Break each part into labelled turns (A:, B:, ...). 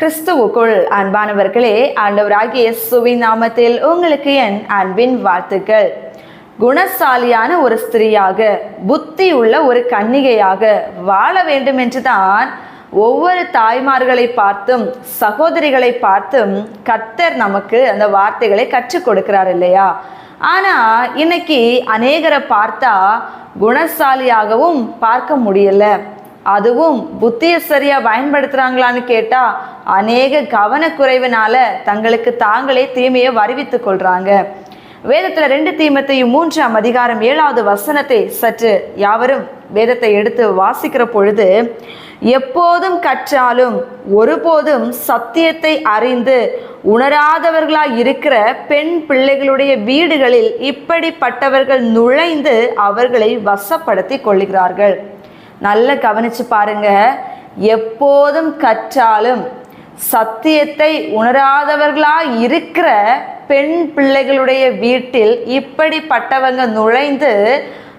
A: கிறிஸ்துவுக்குள் அன்பானவர்களே ஆண்டவராகிய இயேசுவின் நாமத்தில் உங்களுக்கு என் அன்பின் வாழ்த்துக்கள். குணசாலியான ஒரு ஸ்திரீயாக புத்தி உள்ள ஒரு கன்னிகையாக வாழ வேண்டும் என்றுதான் ஒவ்வொரு தாய்மார்களை பார்த்தும் சகோதரிகளை பார்த்தும் கர்த்தர் நமக்கு அந்த வார்த்தைகளை கற்றுக் கொடுக்கிறார் இல்லையா? ஆனா இன்னைக்கு அநேகரை பார்த்தா குணசாலியாகவும் பார்க்க முடியல. அதுவும் புத்தியை சரியாக பயன்படுத்துகிறாங்களான்னு கேட்டால் அநேக கவனக்குறைவினால தங்களுக்கு தாங்களே தீமையை வருவித்துக் கொள்கிறாங்க வேதத்தில் ரெண்டு தீமத்தையும் மூன்றாம் அதிகாரம் ஏழாவது வசனத்தை சற்று யாவரும் வேதத்தை எடுத்து வாசிக்கிற பொழுது எப்போதும் கற்றாலும் ஒருபோதும் சத்தியத்தை அறிந்து உணராதவர்களாய் இருக்கிற பெண் பிள்ளைகளுடைய வீடுகளில் இப்படிப்பட்டவர்கள் நுழைந்து அவர்களை வசப்படுத்தி கொள்கிறார்கள். நல்லா கவனிச்சு பாருங்க. எப்போதும் கற்றாலும் சத்தியத்தை உணராதவர்களா இருக்கிற பெண் பிள்ளைகளுடைய வீட்டில் இப்படிப்பட்டவங்க நுழைந்து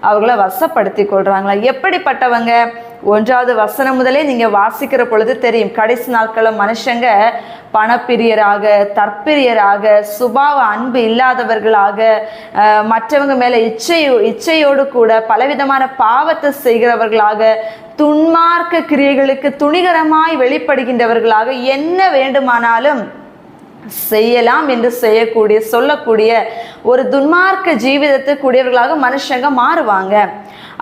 A: அவங்கள வசப்படுத்தி கொள்கிறாங்களா எப்படிப்பட்டவங்க? ஒன்றாவது வசனம் முதலே நீங்கள் வாசிக்கிற பொழுது தெரியும். கடைசி நாட்களில் மனுஷங்க பணப்பிரியராக தற்பிரியராக சுபாவ அன்பு இல்லாதவர்களாக மற்றவங்க மேலே இச்சையோ இச்சையோடு கூட பலவிதமான பாவத்தை செய்கிறவர்களாக துன்மார்க்க கிரியைகளுக்கு துணிகரமாய் வெளிப்படுகின்றவர்களாக என்ன வேண்டுமானாலும் செய்யலாம் என்று செய்யக்கூடிய சொல்லக்கூடிய ஒரு துன்மார்க்க ஜீவிதத்துக்குரியவர்களாக மனுஷங்க மாறுவாங்க.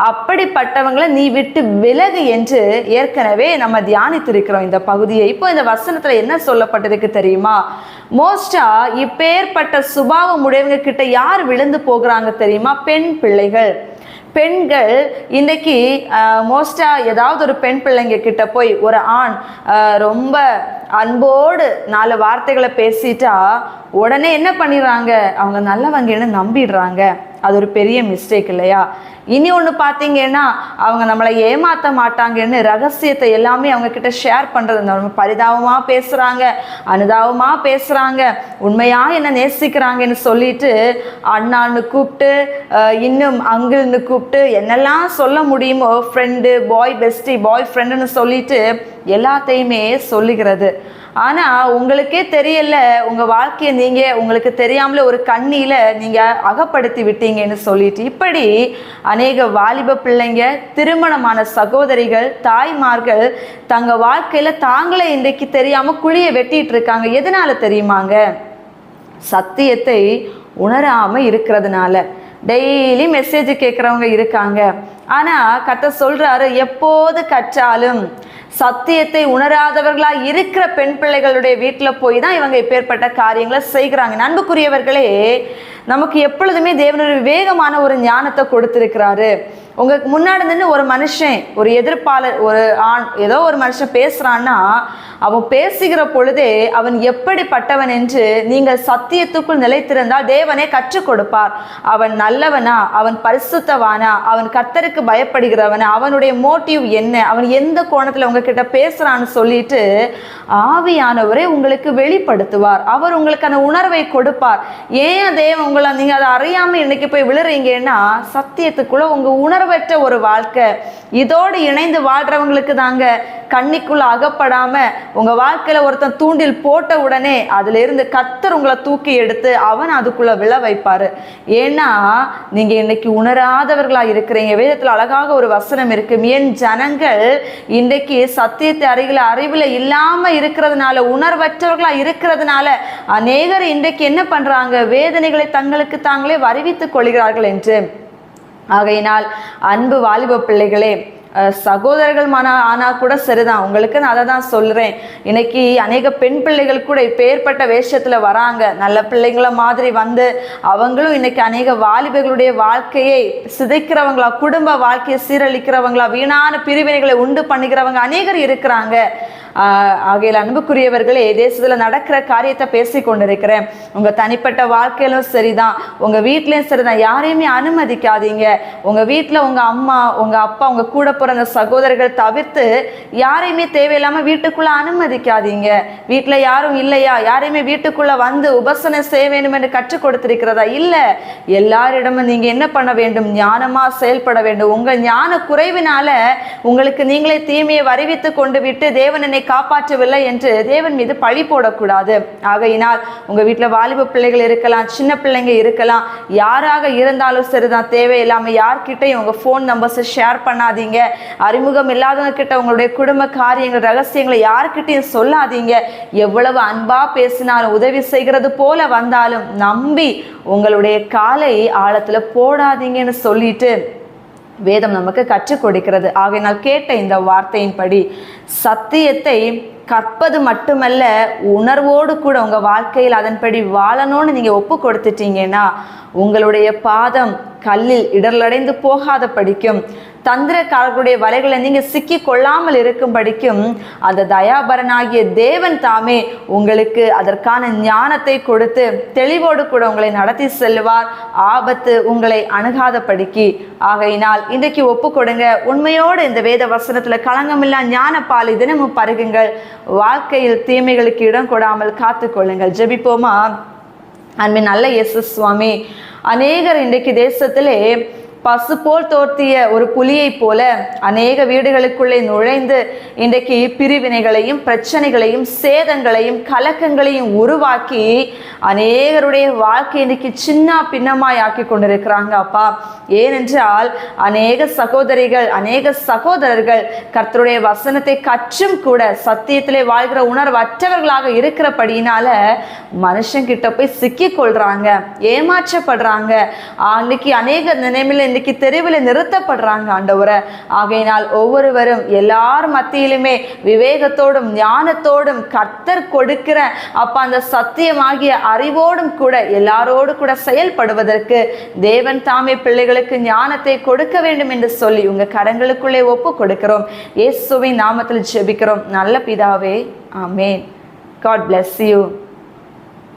A: அப்படிப்பட்டவங்களை நீ விட்டு விலகு என்று ஏற்கனவே நம்ம தியானித்திருக்கிறோம் இந்த பகுதியை. இப்போ இந்த வசனத்துல என்ன சொல்லப்பட்டிருக்கு தெரியுமா? மோஸ்டா இப்பேற்பட்ட சுபாவம் உடையவங்க கிட்ட யார் விழுந்து போகிறாங்க தெரியுமா? பெண் பிள்ளைகள். பெண்கள் இன்னைக்கு மோஸ்டா ஏதாவது ஒரு பெண் பிள்ளைங்க கிட்ட போய் ஒரு ஆண் ரொம்ப அன்போடு நாலு வார்த்தைகளை பேசிட்டா உடனே என்ன பண்ணிடுறாங்க? அவங்க நல்லவங்கன்னு நம்பிடுறாங்க. அது ஒரு பெரிய மிஸ்டேக் இல்லையா? இனி ஒன்று பார்த்தீங்கன்னா அவங்க நம்மளை ஏமாற்ற மாட்டாங்கன்னு ரகசியத்தை எல்லாமே அவங்க கிட்ட ஷேர் பண்ணுறது நம்ம பரிதாபமாக பேசுகிறாங்க அனுதாபமாக பேசுகிறாங்க உண்மையாக என்ன நேசிக்கிறாங்கன்னு சொல்லிட்டு அண்ணான்னு கூப்பிட்டு இன்னும் அங்கிள்னு கூப்பிட்டு என்னெல்லாம் சொல்ல முடியுமோ ஃப்ரெண்டு பாய் பெஸ்டி பாய் ஃப்ரெண்டுன்னு சொல்லிட்டு எல்லாத்தையுமே சொல்லுகிறது. ஆனால் உங்களுக்கே தெரியல உங்கள் வாழ்க்கையை நீங்கள் உங்களுக்கு தெரியாமல ஒரு கண்ணியில் நீங்கள் அகப்படுத்தி விட்டீங்கன்னு சொல்லிட்டு இப்படி அநேக வாலிப பிள்ளைங்க திருமணமான சகோதரிகள் தாய்மார்கள் தங்கள் வாழ்க்கையில் தாங்களே இன்றைக்கு தெரியாமல் குழியை வெட்டிகிட்டு இருக்காங்க. எதனால தெரியுமாங்க? சத்தியத்தை உணராமல் இருக்கிறதுனால. டெய்லி மெசேஜ் கேட்குறவங்க இருக்காங்க. ஆனால் கத்த சொல்கிறாரு எப்போது கற்றாலும் சத்தியத்தை உணராதவர்களாக இருக்கிற பெண் பிள்ளைகளுடைய வீட்டில் போய் தான் இவங்க இப்பேற்பட்ட காரியங்களை செய்கிறாங்க. நண்புக்குரியவர்களே நமக்கு எப்பொழுதுமே தேவனுடைய விவேகமான ஒரு ஞானத்தை கொடுத்துருக்கிறாரு. உங்களுக்கு முன்னாடி நின்று ஒரு மனுஷன் ஒரு எதிர்ப்பாளர் ஒரு ஆண் ஏதோ ஒரு மனுஷன் பேசுகிறான்னா அவன் பேசுகிற பொழுதே அவன் எப்படிப்பட்டவன் என்று நீங்கள் சத்தியத்துக்குள் நிலைத்திருந்தால் தேவனே கற்றுக் கொடுப்பார். அவன் நல்லவனா? அவன் பரிசுத்தவானா? அவன் கர்த்தருக்கு பயப்படுகிறவனா? அவனுடைய மோட்டிவ் என்ன? அவன் எந்த கோணத்தில் உங்ககிட்ட பேசுகிறான்னு சொல்லிட்டு ஆவியானவரே உங்களுக்கு வெளிப்படுத்துவார். அவர் உங்களுக்கு அந்த உணர்வை கொடுப்பார். ஏன் தேவன் உங்களை நீங்கள் அதை அறியாமல் இன்னைக்கு போய் விழுறீங்கன்னா உங்கள் உணர் உணர்வற்ற ஒரு வாழ்க்கை. இதோடு இணைந்து வாழ்றவங்களுக்கு தாங்க கண்ணிக்குள்ள அகப்படாம உங்க வாழ்க்கையில ஒருத்தன் தூண்டில் போட்ட உடனே அதுல இருந்து கத்தர் உங்களை தூக்கி எடுத்து அவன் அதுக்குள்ள விழ வைப்பாரு. ஏன்னா நீங்க இன்னைக்கு உணராதவர்களா இருக்கிறீங்க. வேதத்துல அழகாக ஒரு வசனம் இருக்கு. என் ஜனங்கள் இன்றைக்கு சத்தியத்தை அருகில் அறிவுல இல்லாம இருக்கிறதுனால உணர்வற்றவர்களா இருக்கிறதுனால அநேகர் இன்றைக்கு என்ன பண்றாங்க? வேதனைகளை தங்களுக்கு தாங்களே வருவித்துக் கொள்கிறார்கள் என்று. ஆகையினால் அன்பு வாலிப பிள்ளைகளே சகோதரர்கள் மன ஆனா கூட சரிதான். உங்களுக்கு நான் அதை தான் சொல்றேன். இன்னைக்கு அநேக பெண் பிள்ளைகள் கூட இப்பேற்பட்ட வேஷத்துல வராங்க. நல்ல பிள்ளைங்கள மாதிரி வந்து அவங்களும் இன்னைக்கு அநேக வாலிபர்களுடைய வாழ்க்கையை சிதைக்கிறவங்களா குடும்ப வாழ்க்கையை சீரழிக்கிறவங்களா வீணான பிரிவினைகளை உண்டு பண்ணுகிறவங்க அநேகர் இருக்கிறாங்க. ஆகையில் அன்புக்குரியவர்களே தேசத்தில் நடக்கிற காரியத்தை பேசி கொண்டிருக்கிறேன். உங்கள் தனிப்பட்ட வாழ்க்கையிலும் சரிதான். உங்கள் வீட்லேயும் சரிதான். யாரையுமே அனுமதிக்காதீங்க. உங்கள் வீட்டில் உங்கள் அம்மா உங்கள் அப்பா உங்கள் கூட பிறந்த சகோதரர்கள் தவிர்த்து யாரையுமே தேவையில்லாமல் வீட்டுக்குள்ளே அனுமதிக்காதீங்க. வீட்டில் யாரும் இல்லையா? யாரையுமே வீட்டுக்குள்ளே வந்து உபசனம் செய்ய வேண்டும் என்று கற்றுக் கொடுத்திருக்கிறதா? இல்லை. எல்லாரிடமும் நீங்கள் என்ன பண்ண வேண்டும்? ஞானமாக செயல்பட வேண்டும். உங்கள் ஞான குறைவினால உங்களுக்கு நீங்களே தீமையை வருவித்து கொண்டு விட்டு தேவன் என்னை காப்பாற்றவில்லை என்று தேவன் மீது பழி போடக்கூடாது. ஆகையினால் உங்க வீட்டில் வாலிப பிள்ளைகள் இருக்கலாம் சின்ன பிள்ளைங்க இருக்கலாம் யாராக இருந்தாலும் சரிதான். தேவையில்லாமல் யார்கிட்டையும் உங்க ஃபோன் நம்பர்ஸை ஷேர் பண்ணாதீங்க. அறிமுகம் இல்லாதவங்க கிட்ட உங்களுடைய குடும்ப காரியங்கள் ரகசியங்களை யார்கிட்டயும் சொல்லாதீங்க. எவ்வளவு அன்பா பேசினாலும் உதவி செய்கிறது போல வந்தாலும் நம்பி உங்களுடைய காலை ஆழத்துல போடாதீங்கன்னு சொல்லிட்டு வேதம் நமக்கு கற்றுக் கொடுக்கிறது. ஆகையினால் கேட்ட இந்த வார்த்தையின்படி சத்தியத்தை கற்பது மட்டுமல்ல உணர்வோடு கூட உங்கள் வாழ்க்கையில் அதன்படி வாழணும்னு நீங்கள் ஒப்பு கொடுத்துட்டீங்கன்னா உங்களுடைய பாதம் கல்லில் இடர்லடைந்து போகாத படிக்கும் தந்திரக்காரர்களுடைய வலைகளை நீங்க சிக்கி கொள்ளாமல் இருக்கும் படிக்கும் அந்த தயாபரனாகிய தேவன் தாமே உங்களுக்கு அதற்கான ஞானத்தை கொடுத்து தெளிவோடு கூட உங்களை நடத்தி செல்வார் ஆபத்து உங்களை அணுகாத படிக்கு ஆகையினால் இன்றைக்கு ஒப்பு கொடுங்க உண்மையோடு இந்த வேத வசனத்துல களங்கமில்லா ஞானப்பாலை தினமும் பருகுங்கள். வாழ்க்கையில் தீமைகளுக்கு இடம் கொடாமல் காத்துக்கொள்ளுங்கள். ஜெபிப்போமா? அன்பின் நல்ல எஸ் சுவாமி. அநேகர் இன்றைக்கு தேசத்திலே பசு போல் தோர்த்திய ஒரு புலியைப் போல அநேக வீடுகளுக்குள்ளே நுழைந்து இன்றைக்கு பிரிவினைகளையும் பிரச்சனைகளையும் சேதங்களையும் கலக்கங்களையும் உருவாக்கி அநேகருடைய வாழ்க்கை இன்றைக்கு சின்ன பின்னமாய் ஆக்கி கொண்டிருக்கிறாங்க அப்பா. ஏனென்றால் அநேக சகோதரிகள் அநேக சகோதரர்கள் கர்த்தருடைய வசனத்தை கற்றும் கூட சத்தியத்திலே வாழ்கிற உணர்வற்றவர்களாக இருக்கிறபடியினால மனுஷங்கிட்ட போய் சிக்கிக்கொள்றாங்க ஏமாற்றப்படுறாங்க. அன்னைக்கு அநேக நினைவில் இன்றைக்கு தெருவில் நிறுத்தப்படுறாங்க ஆண்டவரை. ஆகையினால் ஒவ்வொருவரும் எல்லார் மத்தியிலுமே விவேகத்தோடும் ஞானத்தோடும் கர்த்தர் கொடுக்கிற அப்ப அந்த சத்தியமாகிய அறிவோடும் கூட எல்லாரோடு கூட செயல்படுவதற்கு தேவன் தாமே பிள்ளைகளுக்கு ஞானத்தை கொடுக்க வேண்டும் என்று சொல்லி உங்க கரங்களுக்குள்ளே ஒப்பு கொடுக்கிறோம். இயேசுவின் நாமத்தில் ஜெபிக்கிறோம். நல்ல பிதாவே ஆமேன். God bless you